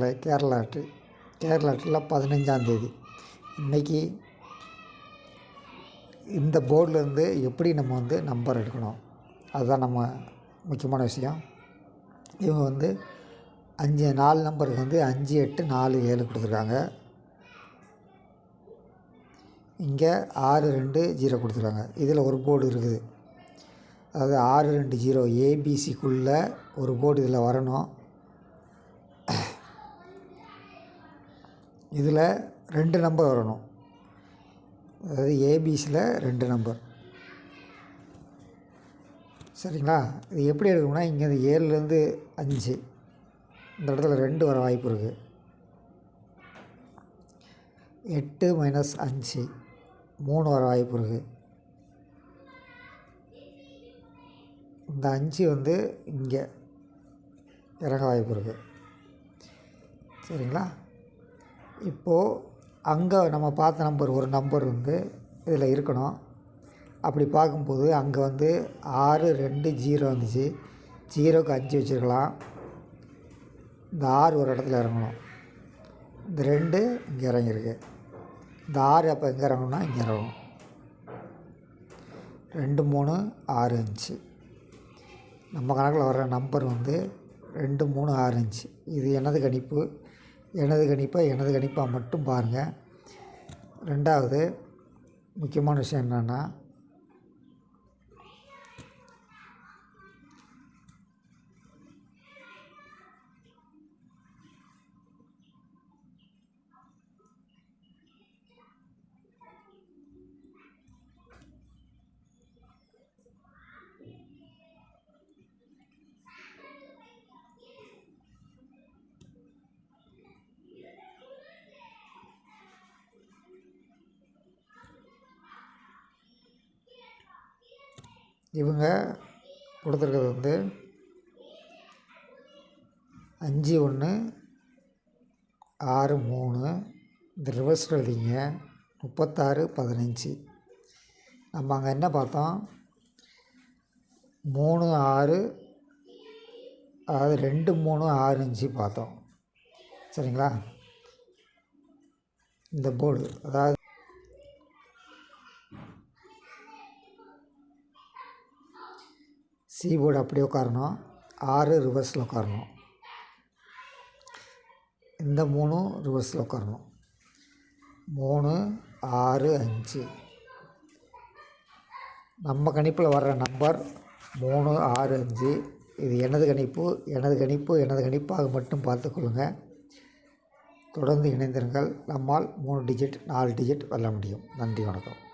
கேரளா அட்டு கேரளா அட்டில் பதினஞ்சாந்தேதி இன்றைக்கி இந்த போர்டிலேருந்து எப்படி நம்ம வந்து நம்பர் எடுக்கணும்? அதுதான் நம்ம முக்கியமான விஷயம். இவங்க வந்து அஞ்சு நாலு நம்பருக்கு வந்து அஞ்சு எட்டு நாலு ஏழு கொடுத்துருக்காங்க. இங்கே ஆறு ரெண்டு ஜீரோ கொடுத்துருக்காங்க. இதில் ஒரு போர்டு இருக்குது. அதாவது ஆறு ரெண்டு ஜீரோ ஏபிசிக்குள்ளே ஒரு போர்டு இதில் வரணும். இதில் ரெண்டு நம்பர் வரணும். அதாவது ஏபிசியில் ரெண்டு நம்பர். சரிங்களா? இது எப்படி எடுக்கணும்னா இங்கே இந்த ஏழுலேருந்து அஞ்சு. இந்த இடத்துல ரெண்டு வர வாய்ப்பு இருக்குது எட்டு மைனஸ் அஞ்சு. மூணு வர வாய்ப்பு இருக்குது இந்த அஞ்சு வந்து இங்கே இறங்க வாய்ப்பு இருக்குது சரிங்களா? இப்போது அங்கே நம்ம பார்த்த நம்பர் ஒரு நம்பர் வந்து இதில் இருக்கணும். அப்படி பார்க்கும்போது அங்கே வந்து ஆறு ரெண்டு ஜீரோ வந்துச்சு. ஜீரோக்கு அஞ்சு வச்சுருக்கலாம். இந்த ஆறு ஒரு இடத்துல இறங்கணும். இந்த ரெண்டு இங்கே இறங்கியிருக்கு. இந்த ஆறு அப்போ எங்கே இறங்கணும்னா இங்கே இறங்கணும். ரெண்டு மூணு ஆறு அஞ்சு. நம்ம கணக்கில் வர்ற நம்பர் வந்து ரெண்டு மூணு ஆறு அஞ்சு. இது எனது கணிப்பு? எனது கணிப்பை எனது கணிப்பாக மட்டும் பாருங்கள் ரெண்டாவது முக்கியமான விஷயம் என்னென்னா இவங்க கொடுத்துருக்கிறது வந்து அஞ்சு ஒன்று ஆறு மூணு இந்த ரிவர்ஸ் எழுதிங்க முப்பத்தாறு பதினஞ்சு. நம்ம அங்கே என்ன பார்த்தோம்? மூணு ஆறு அதாவது ரெண்டு மூணு ஆறு அஞ்சு பார்த்தோம். சரிங்களா? இந்த போர்டு அதாவது சி போர்டு அப்படியே உட்காரணும். ஆறு ரிவர்ஸில் உட்காரணும். இந்த மூணும் ரிவர்ஸில் உட்காரணும். மூணு ஆறு அஞ்சு. நம்ம கணிப்பில் வர்ற நம்பர் மூணு ஆறு அஞ்சு. இது எனது கணிப்பு எனது கணிப்பு எனது கணிப்பாக மட்டும் பார்த்துக்கொள்ளுங்கள் தொடர்ந்து இணைந்திருங்கள். நம்மால் மூணு டிஜிட் நாலு டிஜிட் வெல்ல முடியும். நன்றி வணக்கம்.